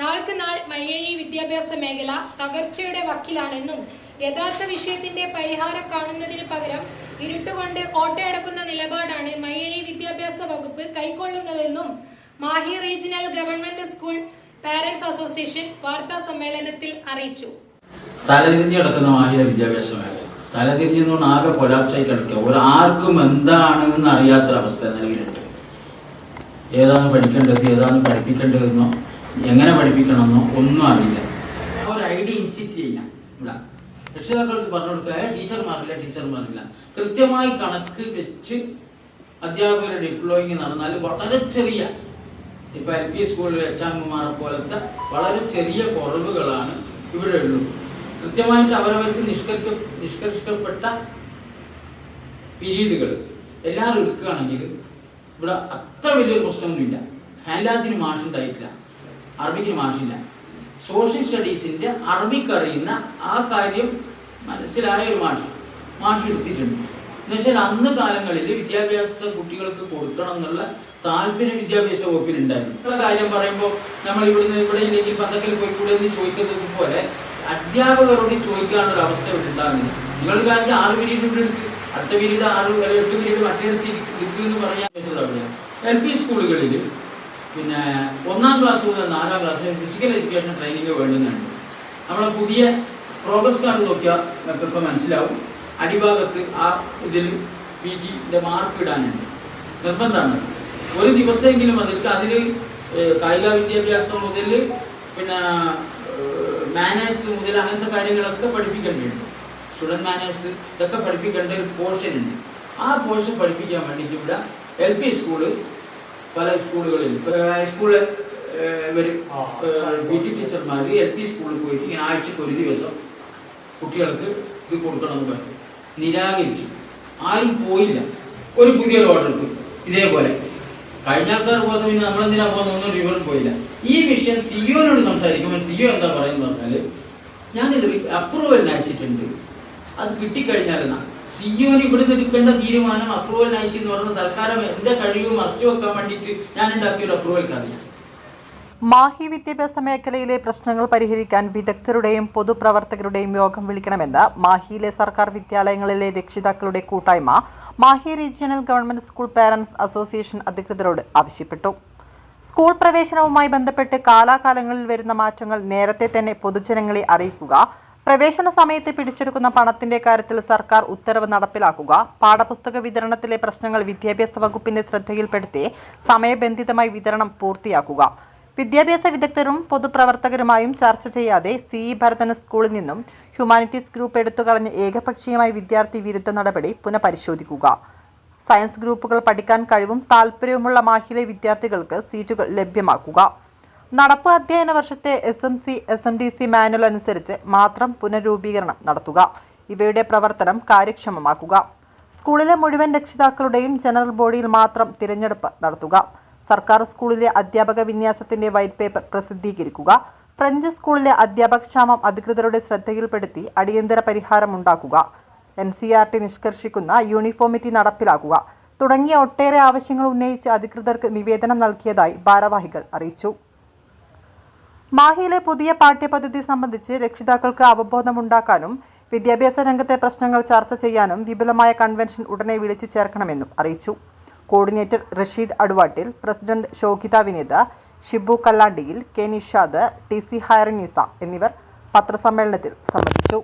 നാൾക്ക് നാൾ മയ്യഴി വിദ്യാഭ്യാസ മേഖല തകർച്ചയുടെ വക്കിലാണെന്നും യഥാർത്ഥ വിഷയത്തിന്റെ പരിഹാരം കാണുന്നതിന് പകരം ഇരുട്ടുകൊണ്ട് ഓട്ടയടക്കുന്ന നിലപാടാണ് മയ്യഴി വിദ്യാഭ്യാസ വകുപ്പ് കൈക്കൊള്ളുന്നതെന്നും Mahe regional government school parents association വാർത്താ സമ്മേളനത്തിൽ അറിയിച്ചു. തലതിരിഞ്ഞടക്കുന്ന മാഹില വിദ്യാഭ്യാസ മേഖല. തലതിരിഞ്ഞുകൊണ്ട് ആകെ കൊലാപ്സായി കിടക്കുക. ഒരാർക്കും എന്താണെന്ന് അറിയാത്തൊരവസ്ഥ നിലവിലുണ്ട്. ഏതാണ് പഠിക്കേണ്ടത്? ഏതാണ് പഠിപ്പിക്കേണ്ടതെന്നോ എങ്ങനെ പഠിപ്പിക്കണമെന്നോ ഒന്നും അറിയില്ല. ഒരു ഐഡിയ ഇൻസിറ്റ് ചെയ്യാം ഇവിടെ. രക്ഷിതാക്കൾക്ക് പറഞ്ഞു കൊടുക്കുക "ഏ, ടീച്ചർമാരില്ല ടീച്ചർമാരില്ല. കൃത്യമായി കണക്ക് വെച്ച് അധ്യാപകരുടെ ഡിപ്ലോയിങ് നടന്നാൽ വളരെ ചെറിയ ഇപ്പൊ എൽ പി സ്കൂളിൽ എച്ച് പോലത്തെ വളരെ ചെറിയ കുറവുകളാണ് ഇവിടെ ഉള്ളൂ കൃത്യമായിട്ട് അവരവർക്ക് നിഷ്കർഷ നിഷ്കർഷിക്കപ്പെട്ട പീരീഡുകൾ എല്ലാവരും എടുക്കുകയാണെങ്കിൽ ഇവിടെ അത്ര വലിയൊരു പ്രശ്നമൊന്നുമില്ല. ഹാൻഡാത്തിന് മാഷുണ്ടായിട്ടില്ല അറബിക്ക് മാഷില്ല. സോഷ്യൽ സ്റ്റഡീസിന്റെ അറബിക്ക് അറിയുന്ന ആ കാര്യം മനസ്സിലായ ഒരു മാഷ് മാഷ് എടുത്തിട്ടുണ്ട്. എന്നുവെച്ചാൽ അന്ന് കാലങ്ങളിൽ വിദ്യാഭ്യാസ കുട്ടികൾക്ക് കൊടുക്കണം എന്നുള്ള താല്പര്യം വിദ്യാഭ്യാസ വകുപ്പിനുണ്ടായിരുന്നു കാര്യം പറയുമ്പോൾ നമ്മൾ ഇവിടുന്ന് ഇവിടെ ഇല്ലെങ്കിൽ പന്തക്കൽ പോയിക്കൂടെ എന്ന് ചോദിക്കുന്നത് പോലെ അധ്യാപകരോട് ചോദിക്കാനുള്ള ഒരു അവസ്ഥ ഉണ്ടാകുന്നില്ല. നിങ്ങൾ കാര്യം ആറ് പീരീഡ് ഇവിടെ എടുക്കും. അടുത്ത പീരീഡ് ആറ് എട്ട് പീരീഡ് മറ്റേ എടുത്ത് എന്ന് പറയാൻ വെച്ചതാണ് എൽ പി സ്കൂളുകളിൽ പിന്നെ ഒന്നാം ക്ലാസ് മുതൽ നാലാം ക്ലാസ് വരെ ഫിസിക്കൽ എഡ്യൂക്കേഷൻ ട്രെയിനിങ് വേണ്ടുന്നുണ്ട്. നമ്മളെ പുതിയ പ്രോഗ്രസ് കാർഡ് നോക്കിയാൽ ഇപ്പം മനസ്സിലാവും. അടിഭാഗത്ത് ആ ഇതിൽ പി ജിന്റെ മാർക്ക് ഇടാനുണ്ട്. നിർബന്ധമാണ്. ഒരു ദിവസമെങ്കിലും അതിൽ അതിൽ കായിക വിദ്യാഭ്യാസം മുതൽ പിന്നെ മാനേഴ്സ് മുതൽ അങ്ങനത്തെ കാര്യങ്ങളൊക്കെ പഠിപ്പിക്കേണ്ടതുണ്ട് സ്റ്റുഡന്റ് മാനേഴ്സ് ഇതൊക്കെ പഠിപ്പിക്കേണ്ട ഒരു പോർഷൻ ഉണ്ട്. ആ പോർഷൻ പഠിപ്പിക്കാൻ വേണ്ടിയിട്ട് ഇവിടെ എൽ പി സ്കൂൾ പല സ്കൂളുകളിൽ ഹൈസ്കൂൾ വരും. പി ടി ടീച്ചർമാർ എൽ പി സ്കൂളിൽ പോയിട്ട് ഇങ്ങനെ ആഴ്ചക്ക് ഒരു ദിവസം കുട്ടികൾക്ക് ഇത് കൊടുക്കണമെന്ന് പറഞ്ഞു. നിരാകരിച്ചു. ആരും പോയില്ല. ഒരു പുതിയ ഓർഡർ ഇതേപോലെ. കഴിഞ്ഞ ആൾക്കാർ പോകുന്ന പിന്നെ നമ്മളെന്തിനാ പോകുന്ന ഒന്നും ഇവരും പോയില്ല. ഈ വിഷയം സിഇഒനോട് സംസാരിക്കുമ്പോൾ സിഇഒ എന്താ പറയുന്നത് പറഞ്ഞാൽ ഞാനിത് അപ്രൂവൽ അയച്ചിട്ടുണ്ട്. അത് കിട്ടിക്കഴിഞ്ഞാൽ സിഇഒന് ഇവിടുന്ന് എടുക്കേണ്ട തീരുമാനം അപ്രൂവൽ അയച്ചു എന്ന് പറഞ്ഞ തൽക്കാലം എന്റെ കഴിവ് മറച്ചു വെക്കാൻ വേണ്ടിയിട്ട് ഞാൻ ഉണ്ടാക്കിയ ഒരു അപ്രൂവൽ കാര്യം മാഹി വിദ്യാഭ്യാസ മേഖലയിലെ പ്രശ്നങ്ങൾ പരിഹരിക്കാൻ വിദഗ്ധരുടെയും പൊതുപ്രവർത്തകരുടെയും യോഗം വിളിക്കണമെന്ന് മാഹിയിലെ സർക്കാർ വിദ്യാലയങ്ങളിലെ രക്ഷിതാക്കളുടെ കൂട്ടായ്മ Mahe regional government school parents association അധികൃതരോട് ആവശ്യപ്പെട്ടു. സ്കൂൾ പ്രവേശനവുമായി ബന്ധപ്പെട്ട് കാലാകാലങ്ങളിൽ വരുന്ന മാറ്റങ്ങൾ നേരത്തെ തന്നെ പൊതുജനങ്ങളെ അറിയിക്കുക പ്രവേശന സമയത്ത് പിടിച്ചെടുക്കുന്ന പണത്തിന്റെ കാര്യത്തിൽ സർക്കാർ ഉത്തരവ് നടപ്പിലാക്കുക. പാഠപുസ്തക വിതരണത്തിലെ പ്രശ്നങ്ങൾ വിദ്യാഭ്യാസ വകുപ്പിന്റെ ശ്രദ്ധയിൽപ്പെടുത്തി സമയബന്ധിതമായി വിതരണം പൂർത്തിയാക്കുക. വിദ്യാഭ്യാസ വിദഗ്ധരും പൊതുപ്രവർത്തകരുമായും ചർച്ച ചെയ്യാതെ സി ഇ ഭരതന സ്കൂളിൽ നിന്നും ഹ്യൂമാനിറ്റീസ് ഗ്രൂപ്പ് എടുത്തുകളഞ്ഞ ഏകപക്ഷീയമായ വിദ്യാർത്ഥി വിരുദ്ധ നടപടി പുനഃപരിശോധിക്കുക. സയൻസ് ഗ്രൂപ്പുകൾ പഠിക്കാൻ കഴിവും താൽപ്പര്യവുമുള്ള മാഹിലെ വിദ്യാർത്ഥികൾക്ക് സീറ്റുകൾ ലഭ്യമാക്കുക. നടപ്പ് അധ്യയന വർഷത്തെ S M C S M D C manual അനുസരിച്ച് മാത്രം പുനരൂപീകരണം നടത്തുക. ഇവയുടെ പ്രവർത്തനം കാര്യക്ഷമമാക്കുക. സ്കൂളിലെ മുഴുവൻ രക്ഷിതാക്കളുടെയും ജനറൽ ബോഡിയിൽ മാത്രം തിരഞ്ഞെടുപ്പ് നടത്തുക. സർക്കാർ സ്കൂളിലെ അധ്യാപക വിന്യാസത്തിന്റെ വൈറ്റ് പേപ്പർ പ്രസിദ്ധീകരിക്കുക. ഫ്രഞ്ച് സ്കൂളിലെ അധ്യാപക ക്ഷാമം അധികൃതരുടെ ശ്രദ്ധയിൽപ്പെടുത്തി അടിയന്തര പരിഹാരം ഉണ്ടാക്കുക. എൻ സി ആർ ടി നിഷ്കർഷിക്കുന്ന യൂണിഫോമിറ്റി നടപ്പിലാക്കുക. തുടങ്ങിയ ഒട്ടേറെ ആവശ്യങ്ങൾ ഉന്നയിച്ച് അധികൃതർക്ക് നിവേദനം നൽകിയതായി ഭാരവാഹികൾ അറിയിച്ചു. മാഹിയിലെ പുതിയ പാഠ്യപദ്ധതി സംബന്ധിച്ച് രക്ഷിതാക്കൾക്ക് അവബോധമുണ്ടാക്കാനും വിദ്യാഭ്യാസ രംഗത്തെ പ്രശ്നങ്ങൾ ചർച്ച ചെയ്യാനും വിപുലമായ കൺവെൻഷൻ ഉടനെ വിളിച്ചു ചേർക്കണമെന്നും അറിയിച്ചു. Coordinator Rasheed Aduvattil president Shokitha Vineetha Shibu Kallandiyil K Nishad T C Hayarinisa എന്നിവർ പത്രസമ്മേളനത്തിൽ സംബന്ധിച്ചു.